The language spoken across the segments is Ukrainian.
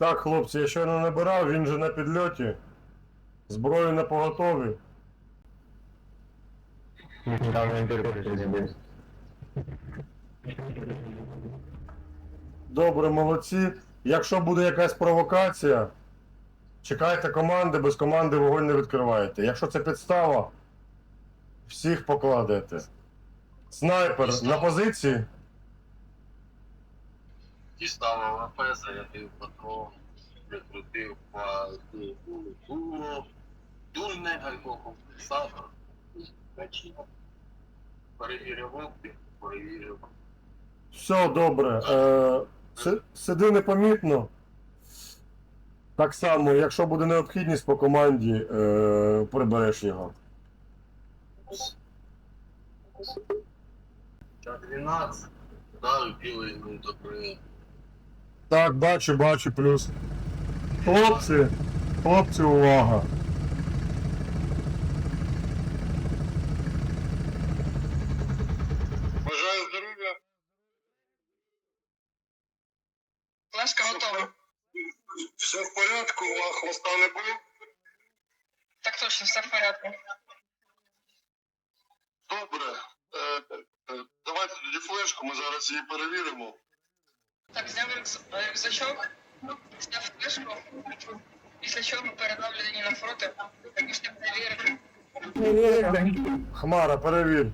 Так, хлопці, я щойно набирав, він же на підльоті. Зброю на поготові. Добре, молодці. Якщо буде якась провокація, чекайте команди, без команди вогонь не відкриваєте. Якщо це підстава, всіх покладете. Снайпер на позиції. Дістав АВП, зарядив патрон, прикрутив по дуло, дульне алькокомпенсатор, качів. Перевірив оптик, перевірив. Все добре. Е, си- сиди непомітно. Так само, якщо буде необхідність по команді, е, прибереш його. К-12, дали білий гвинтокрил. Так, бачу, бачу, плюс. Хлопці, хлопці, увага. Бажаю здоров'я. Флешка готова. Все в порядку, а хвоста не було? Так точно, все в порядку. Добре. Е, е, давайте тоді флешку, ми зараз її перевіримо. Так, зняв рюкз- рюкзачок, зняв флешку, після чого передав людині навпроти, також не перевірив. Хмара, перевір.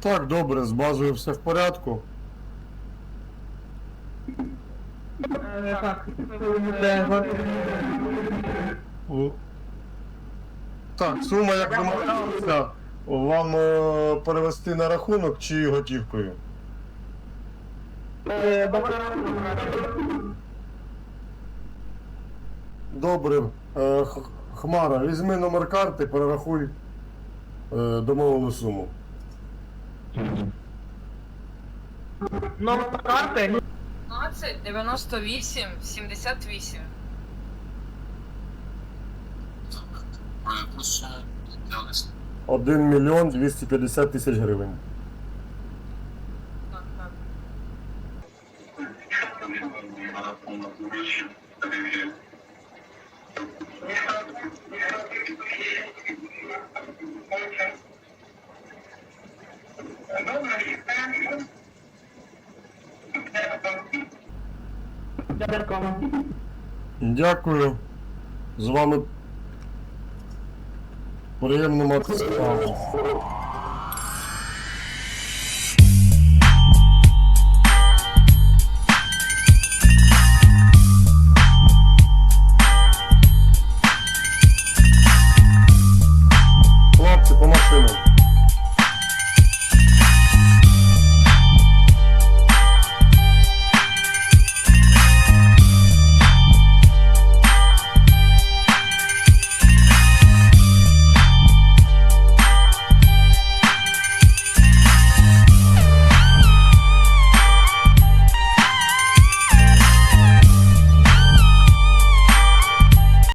Так, добре, з базою все в порядку. О. Так, сума як домовлялися, вам е, перевести на рахунок чи готівкою? Добре. Е, Х- Хмара, візьми номер карти, перерахуй е, домовлену суму. Номер карти 15, 98, 78. Яку 1 мільйон 250 тисяч гривень. Так, так. Дякую. Дякую. З вами приємно мати справу.